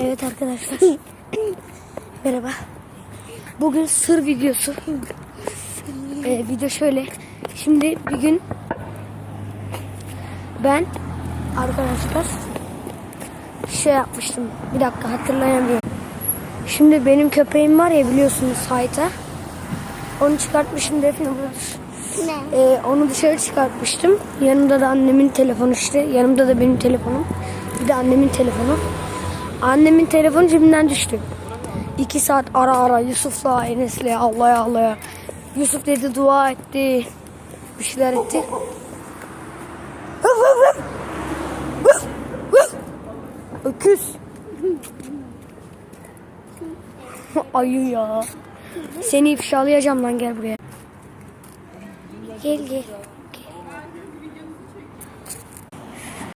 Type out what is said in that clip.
Evet arkadaşlar. Merhaba. Bugün sır videosu. Ee, video şöyle. Şimdi bir gün ben arkadaşlar şey yapmıştım. Bir dakika hatırlayamıyorum. Şimdi benim köpeğim var ya biliyorsunuz Hayta. Onu çıkartmışım Defne budur. Ne? Ee, onu dışarı çıkartmıştım. Yanımda da annemin telefonu işte. Yanımda da benim telefonum. Bir de annemin telefonu. Annemin telefonu cebimden düştü. İki saat ara ara Yusuf'la Enes'le Allah'a Allah'a. Yusuf dedi dua etti. Bir şeyler etti. Öküz. Ayı ya. Seni ifşalayacağım lan gel buraya. Gel gel.